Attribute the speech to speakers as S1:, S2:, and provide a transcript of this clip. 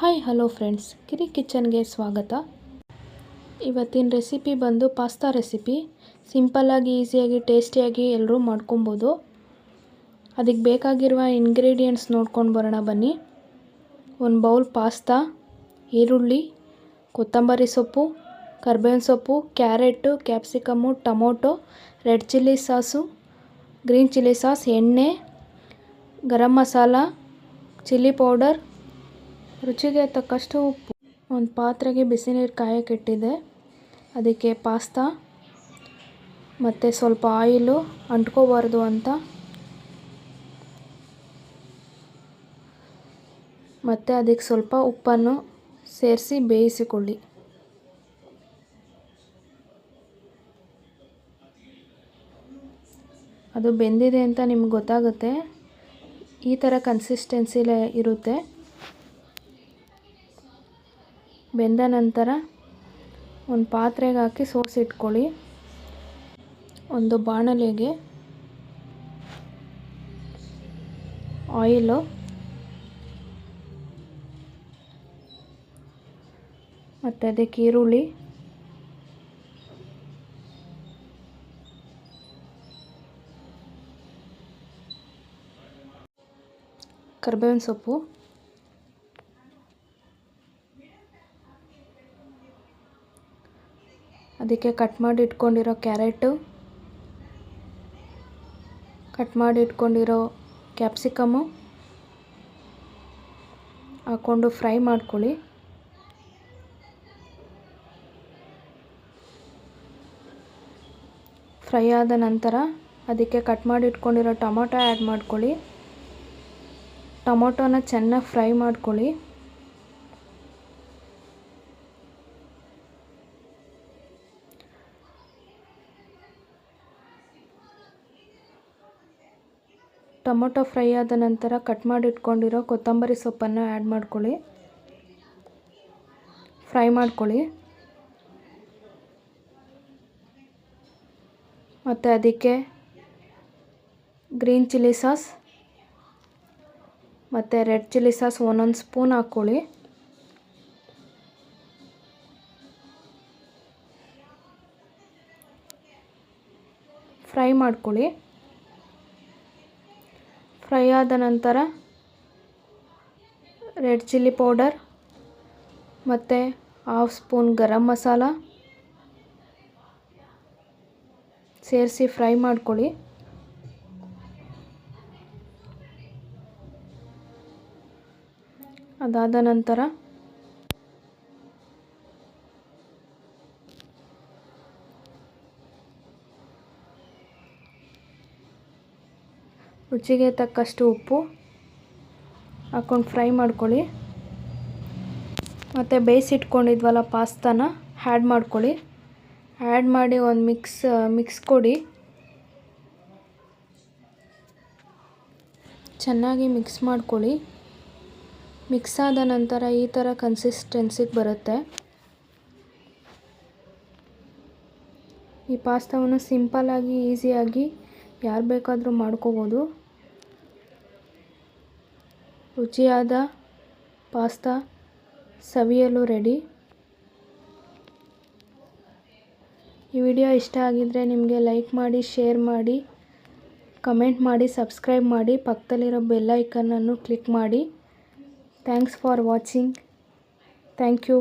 S1: Hi hello friends ಕಿರಿ ಕಿಚನ್ಗೆ ಸ್ವಾಗತ. ಇವತ್ತಿನ ರೆಸಿಪಿ ಬಂದು ಪಾಸ್ತಾ ರೆಸಿಪಿ ಸಿಂಪಲ್ಲಾಗಿ ಈಸಿಯಾಗಿ ಟೇಸ್ಟಿಯಾಗಿ ಎಲ್ಲರೂ ಮಾಡ್ಕೊಬೋದು. ಅದಕ್ಕೆ ಬೇಕಾಗಿರುವ ಇಂಗ್ರೀಡಿಯೆಂಟ್ಸ್ ನೋಡ್ಕೊಂಡು ಬರೋಣ ಬನ್ನಿ. ಒಂದು ಬೌಲ್ ಪಾಸ್ತಾ ಈರುಳ್ಳಿ, ಕೊತ್ತಂಬರಿ ಸೊಪ್ಪು, ಕರ್ಬೇವಿನ ಸೊಪ್ಪು carrot capsicum tomato red chilli sauce green chilli sauce ಎಣ್ಣೆ, ಗರಂ ಮಸಾಲ ಚಿಲ್ಲಿ ಪೌಡರ್ ರುಚಿಗೆ ತಕ್ಕಷ್ಟು ಉಪ್ಪು. ಒಂದು ಪಾತ್ರೆಗೆ ಬಿಸಿ ನೀರು ಕಾಯಕ್ಕಿಟ್ಟಿದ್ದೆ ಅದಕ್ಕೆ ಪಾಸ್ತಾ ಮತ್ತು ಸ್ವಲ್ಪ ಆಯಿಲು ಅಂಟ್ಕೋಬಾರ್ದು ಅಂತ. ಮತ್ತು ಅದಕ್ಕೆ ಸ್ವಲ್ಪ ಉಪ್ಪನ್ನು ಸೇರಿಸಿ ಬೇಯಿಸಿಕೊಳ್ಳಿ. ಅದು ಬೆಂದಿದೆ ಅಂತ ನಿಮ್ಗೆ ಗೊತ್ತಾಗುತ್ತೆ. ಈ ಥರ ಕನ್ಸಿಸ್ಟೆನ್ಸಿಲೇ ಇರುತ್ತೆ. ಬೆಂದ ನಂತರ ಒಂದು ಪಾತ್ರೆಗೆ ಹಾಕಿ ಸೋಸಿಟ್ಕೊಳ್ಳಿ ಒಂದು ಬಾಣಲೆಗೆ ಆಯಿಲು ಮತ್ತು ಅದಕ್ಕೆ ಈರುಳ್ಳಿ ಕರ್ಬೇವಿನ ಸೊಪ್ಪು ಅದಕ್ಕೆ ಕಟ್ ಮಾಡಿ ಇಟ್ಕೊಂಡಿರೋ ಕ್ಯಾರೆಟು ಕಟ್ ಮಾಡಿ ಇಟ್ಕೊಂಡಿರೋ ಕ್ಯಾಪ್ಸಿಕಮ್ಮು ಹಾಕ್ಕೊಂಡು ಫ್ರೈ ಮಾಡ್ಕೊಳ್ಳಿ. ಫ್ರೈ ಆದ ನಂತರ ಅದಕ್ಕೆ ಕಟ್ ಮಾಡಿ ಇಟ್ಕೊಂಡಿರೋ ಟೊಮೊಟೊ ಆ್ಯಡ್ ಮಾಡ್ಕೊಳ್ಳಿ. ಟೊಮೊಟೊನ ಚೆನ್ನಾಗಿ ಫ್ರೈ ಮಾಡ್ಕೊಳ್ಳಿ. ಟೊಮೊಟೊ ಫ್ರೈ ಆದ ನಂತರ ಕಟ್ ಮಾಡಿ ಇಟ್ಕೊಂಡಿರೋ ಕೊತ್ತಂಬರಿ ಸೊಪ್ಪನ್ನು ಆ್ಯಡ್ ಮಾಡ್ಕೊಳ್ಳಿ. ಫ್ರೈ ಮಾಡ್ಕೊಳ್ಳಿ. ಮತ್ತು ಅದಕ್ಕೆ ಗ್ರೀನ್ ಚಿಲ್ಲಿ ಸಾಸ್, ಮತ್ತು ರೆಡ್ ಚಿಲ್ಲಿ ಸಾಸ್ ಒಂದೊಂದು ಸ್ಪೂನ್ ಹಾಕ್ಕೊಳ್ಳಿ. ಫ್ರೈ ಮಾಡ್ಕೊಳ್ಳಿ. ಫ್ರೈ ಆದ ನಂತರ ರೆಡ್ ಚಿಲ್ಲಿ ಪೌಡರ್ ಮತ್ತು ಹಾಫ್ ಸ್ಪೂನ್ ಗರಂ ಮಸಾಲ ಸೇರಿಸಿ ಫ್ರೈ ಮಾಡ್ಕೊಳ್ಳಿ. ಅದಾದ ನಂತರ ರುಚಿಗೆ ತಕ್ಕಷ್ಟು ಉಪ್ಪು ಹಾಕ್ಕೊಂಡು ಫ್ರೈ ಮಾಡ್ಕೊಳ್ಳಿ. ಮತ್ತು ಬೇಯಿಸಿಟ್ಕೊಂಡಿದ್ವಲ್ಲ ಪಾಸ್ತಾನ ಆ್ಯಡ್ ಮಾಡ್ಕೊಳ್ಳಿ. ಆ್ಯಡ್ ಮಾಡಿ ಒಂದು ಮಿಕ್ಸ್ ಮಿಕ್ಸ್ ಕೊಡಿ. ಚೆನ್ನಾಗಿ ಮಿಕ್ಸ್ ಮಾಡ್ಕೊಳ್ಳಿ. ಮಿಕ್ಸ್ ಆದ ನಂತರ ಈ ಥರ ಕನ್ಸಿಸ್ಟೆನ್ಸಿಗೆ ಬರುತ್ತೆ. ಈ ಪಾಸ್ತಾವನ್ನು ಸಿಂಪಲ್ಲಾಗಿ ಈಸಿಯಾಗಿ ಯಾರು ಬೇಕಾದರೂ ಮಾಡ್ಕೋಬೋದು. ರುಚಿಯಾದ ಪಾಸ್ತಾ ಸವಿಯಲು ರೆಡಿ ಈ ವಿಡಿಯೋ ಇಷ್ಟ ಆಗಿದ್ದರೆ ನಿಮಗೆ ಲೈಕ್ ಮಾಡಿ ಶೇರ್ ಮಾಡಿ ಕಮೆಂಟ್ ಮಾಡಿ ಸಬ್ಸ್ಕ್ರೈಬ್ ಮಾಡಿ, ಪಕ್ಕದಲ್ಲಿರೋ ಬೆಲ್ಲೈಕನನ್ನು ಕ್ಲಿಕ್ ಮಾಡಿ. Thanks for watching thank you